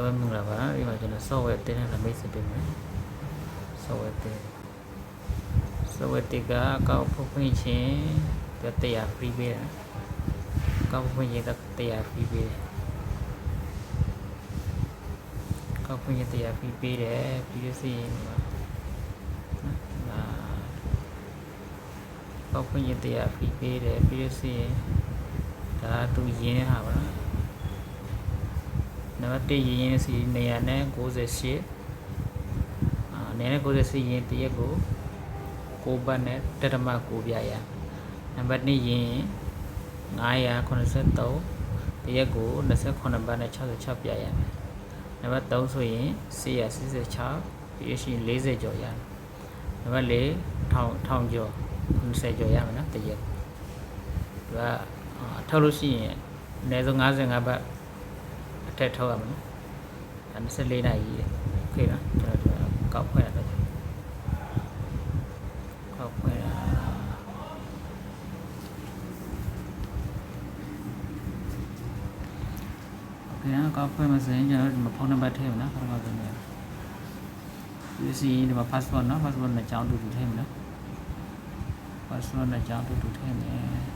ဘယ်မင်္ဂလာပါဒီမှာကျွန်တော် software တင်တဲ့မိတ်ဆက်ပေးမယ် software တင် software တင်ကအကောက်ဖွင့်ဖွင့်ချင်းသူတရား free ပေးတာအကောက်ဖွင့်ချင်းတရား free ပေးတယ်အကောက်ဖွင့်ချင်းတရား free ပေးတယ်ပြီးလို့ရှိရင်ဒီမှာနော်ဒါအကောက်ဖွင့်ချင်းတရား free ပေးတယ်ပြီးလို့ရှိရင်ဒါသူရင်းဟာပါ နော်နံပါတ်1ရင်းရင်းစီနေရာနဲ့98အာနေရာနဲ့98ရင်းတရက်ကို6ဘတ်နဲ့တရမ9ပြရနံပါတ်2ရင်း983တရက်ကို28ဘတ်နဲ့66ပြရမယ်နံပါတ်3ဆိုရင်446ပြီးရရှိရင်40ကျော်ရမယ်နံပါတ်4ထောင်ထောင်ကျော်90ကျော်ရမယ်နော်တရက်သူကအာထုတ်လို့ရှိရင်အနည်းဆုံး55ဘတ် အထက်ထောက်ရမယ်နော်အဲ24နာရီโอเคနော်ကျွန်တော်တို့ကောက်ဖွဲ့ရတော့ကောက်ဖွဲ့ရโอเคနော်ကောက်ဖွဲ့မှာဆိုရင်ကျွန်တော်တို့ဒီမှာဖုန်းနံပါတ်ထည့်မယ်နော်ဖုန်းနံပါတ်ဆိုရင်ဒီစီဒီမှာ password နော် password နဲ့ကြောင်းတူတူထည့်မယ်နော် password နဲ့ကြောင်းတူတူထည့်မယ်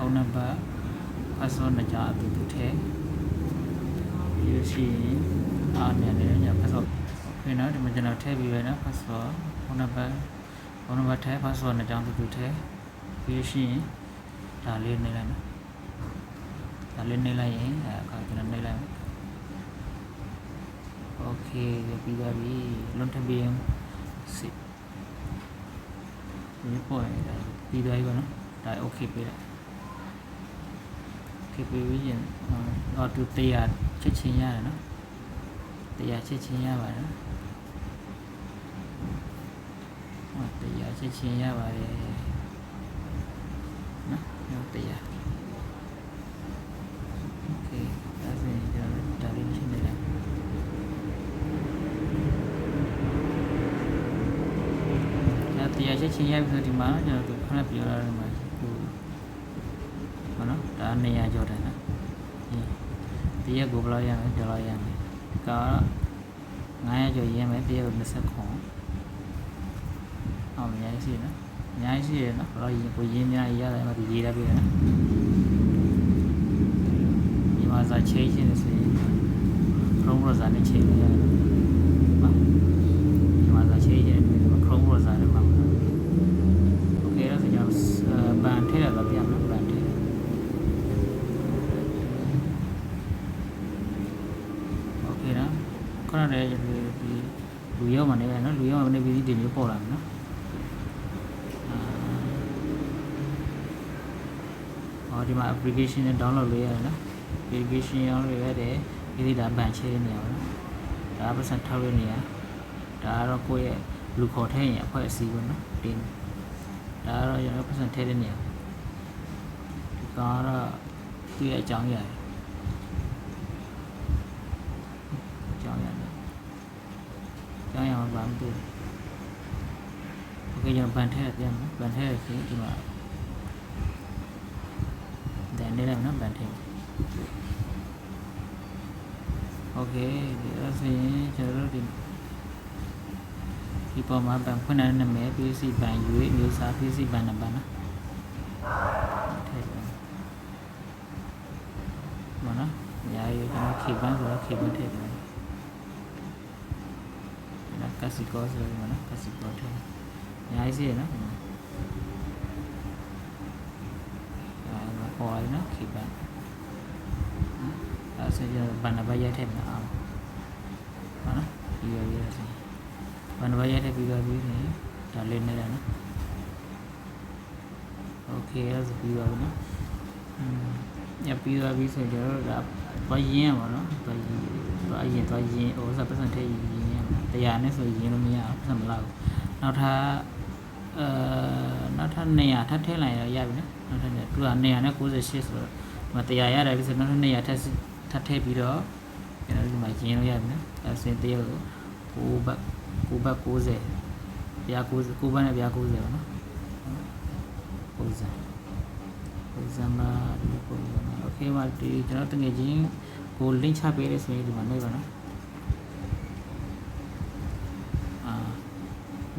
ဖုန်းနံပါတ် password နဲ့ကြာအတူတူထည့်ပြီးလို့ရှိရင်အားမြန်တယ်ည password โอเคနော်ဒီမှာကျွန်တော်ထည့်ပြီးရနော် password ဖုန်းနံပါတ်ဖုန်းနံပါတ်ထည့် password နဲ့ကြာအတူတူထည့်ပြီးလို့ရှိရင်ဒါလေးနေလိုက်နော်ဒါလေးနေလိုက်ရင်အဲအခါကျွန်တော်နေလိုက်မယ်โอเคပြီးပါပြီလွန်ထပ်ပြီးရင်စစ်ဒီပေါ်ရတာပြီးသွားပြီပါနော်ဒါโอเคပေးလိုက် ဖြစ်ပြီးရင်တော့သူတရားချက်ချင်းရတယ်နော်တရားချက်ချင်းရပါတယ်နော်တရားချက်ချင်းရပါတယ်နော်တရားတရားချက်ချင်းရပြီဆိုဒီမှာကျွန်တော်တို့ခဏပြောရအောင်ပါ ဟိုဟုတ်နော်ဒါ200ကျော်တယ်နော်ဒီရက်ကိုဘယ်လောက်ရမလဲဒေါ်လာရမယ်ကာ900ကျော်ရင်းမယ်တရက်ကို20ခွန်အောင်အများကြီးရှိနော်အများကြီးရှိရနော်ဘယ်လောက်ရင်းကိုရင်းများရတယ်မှဒီရေးရပြီနော်ဒီမှာစာချိန်ချင်းနေဆိုရင်ခရုံးရောစာနဲ့ချိန်နေရတယ် ခုနကလည်းဒီဒီလူရောက်မှနေပဲနော်လူရောက်မှနေပြီးဒီမျိုးပေါ်လာမယ်နော်အာဟောဒီမှာ application နဲ့ download လုပ်ရတယ်နော် application ရောင်းလို့ရတယ်ဒီဒီဒါဘန်ချဲတဲ့နေရာပါနော်ဒါပတ်စံထောက်ရနေရဒါကတော့ကိုယ့်ရဲ့လူခေါ်ထဲရင်အဖွဲ့အစည်းပေါ့နော်တင်ဒါကတော့ကျွန်တော်ပတ်စံထဲတဲ့နေရာဒီကတော့သူ့ရဲ့အကြောင်းအရာတွေကြောင်းရတယ်ကြော င်းရအောင်ဗာမတူโอเคကျွန်တော်ဗန်ထဲပြန်မယ်ဗန်ထဲဆိုဒီမှာဒါနေလိုက်နော်ဗန်ထဲโอเคဒီအဲ့ဆိုရင်ကျွန်တော်တို့ဒီဒီပေါ်မှာဗန်ဖွင့်တဲ့နာမည် PC ဗန် UA မျိုးစား PC ဗန်နံပါတ်နော်ထည့်ပြန်မနော်ညာရီကျွန်တော်ခေဘန်းဆိုတော့ခေဘန်းထည့် ပြန် là Casico rồi mà nó Casico thôi nhà ai gì nó à, mà hỏi nó khi bạn à, sẽ giờ bạn là bây giờ thêm nó mà nó bây giờ bây giờ gì bạn bây giờ thêm bây giờ bây giờ trả lên đây là nó ok đó rồi bây giờ nó nhập bây giờ bây giờ là bao nhiêu mà nó bao nhiêu bao nhiêu bao nhiêu ủa sao bây giờ thế gì တရား နဲ့ဆိုရင်လို့မရဘူးဆက်မလောက်နောက်ထပ်အဲနောက်ထပ်200ထပ်ထည့်လိုက်ရရပြီနော်နောက်ထပ်200သူကနေရာနဲ့98ဆိုတော့ဒီမှာတရားရတယ်ပြီဆိုတော့နောက်ထပ်200ထပ်ထပ်ထည့်ပြီးတော့ကျွန်တော်ဒီမှာရင်းလို့ရပြီနော်အဲစင်တရားကို9ဘတ်9ဘတ်90ဗျာ90 9ဘတ်နဲ့ဗျာ90ပါနော်90 December ဒီပုံစံမှာ okay ပါဒီကျွန်တော်တကယ်ချင်းကို link ချပေးတယ်ဆိုရင်ဒီမှာနေပါနော်အာ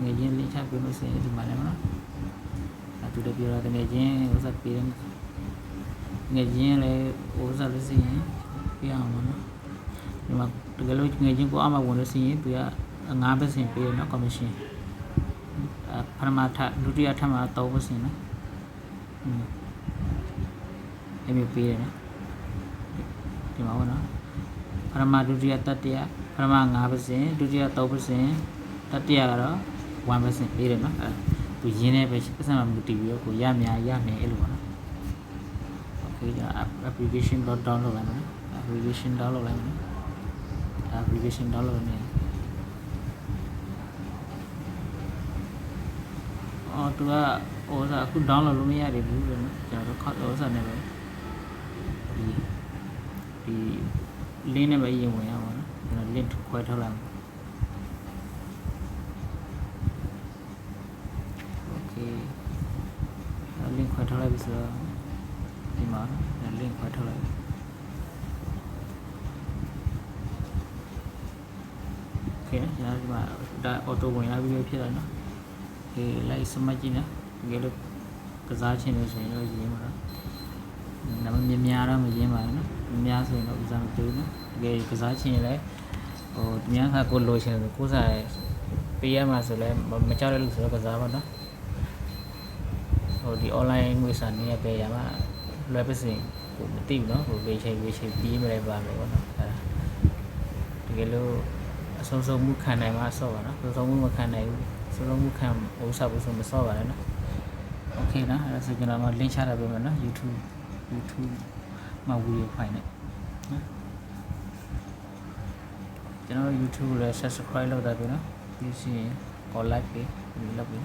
ငွေချင်း link ချပေးလို့ဆိုရင်ဒီမှာလည်းမနော်အတူတပြတော့တကယ်ချင်းဥစ္စာပေးတယ်ငွေချင်းလည်းဥစ္စာလို့ဆိုရင်ပြအောင်မနော်ဒီမှာတကယ်လို့ငွေချင်းကိုအမှဝင်လို့ဆိုရင်သူက9%ပေးတယ်နော် commission အပထမထဒုတိယထပ်မှာ3%နော်อืมအဲ့မျိုးပေးတယ်နော်ဒီမှာဘောနော်ပထမဒုတိယတတိယပထမ5%ဒုတိယ3%တတိယကတော့ 1%ပေးတယ်နော်အဲ့သူရင်းနေပဲပတ်စံမှာမူတည်ပြီးတော့ကိုရများရမယ်အဲ့လိုပါနော် okay ကျွန်တော် application download လိုက်မယ်နော် application download လိုက်မယ်နော် application download နေအော်သူကဟိုစားအခု download လုပ်မရသေးဘူးလို့နော်ကျွန်တော်တို့ခေါက်ဟိုစားနေပဲဒီဒီ link နဲ့ပဲရင်ဝင်ရပါတော့ကျွန်တော် link ခွဲထုတ်လိုက်မယ် okay link ခွဲထုတ်လိုက်ပြီဆိုတော့ဒီမှာနော် link ခွဲထုတ်လိုက်ပြီ okay ကျွန်တော်ဒီမှာဒါ auto ဝင်လာပြီးဖြစ်တယ်နော်ဒီလိုက်စမတ်ကြည့်နော်တကယ်လို့ကစားချင်လို့ဆိုရင်တော့ရင်းပါတော့နမမြများတော့မရင်းပါဘူးနော်များဆိုရင်တော့ဥစားမတူဘူးနော်တကယ်ကစားချင်ရင်လည်းဟိုတများခါကိုလိုချင်တယ်ကိုစားပေးရမှာဆိုလည်းမကြောက်တဲ့လူဆိုတော့ကစားပါနော် ဟိုဒီ online ငွေစာနေရပေးရမှာလွယ်ပစင်ကိုမသိဘူးနော်ဟိုဝေချိန်ဝေချိန်ပြီးမလဲပါမယ်ပေါ့နော်အဲဒါတကယ်လို့အဆုံးဆုံးမှုခံနိုင်မှာဆော့ပါနော်အဆုံးဆုံးမှုမခံနိုင်ဘူး စလုံးမှုခံဥစားဘူးဆိုမစောပါနဲ့နော်โอเคနော်အဲ့ဒါဆိုကျွန်တော်မ link ချတာပေးမယ်နော် YouTube YouTube မှာဗီဒီယိုဖိုင်နဲ့နော်ကျွန်တော် YouTube လည်း subscribe လုပ်တာပြီနော်ပြီးစီရင် call like ပေးလုပ်ပြီး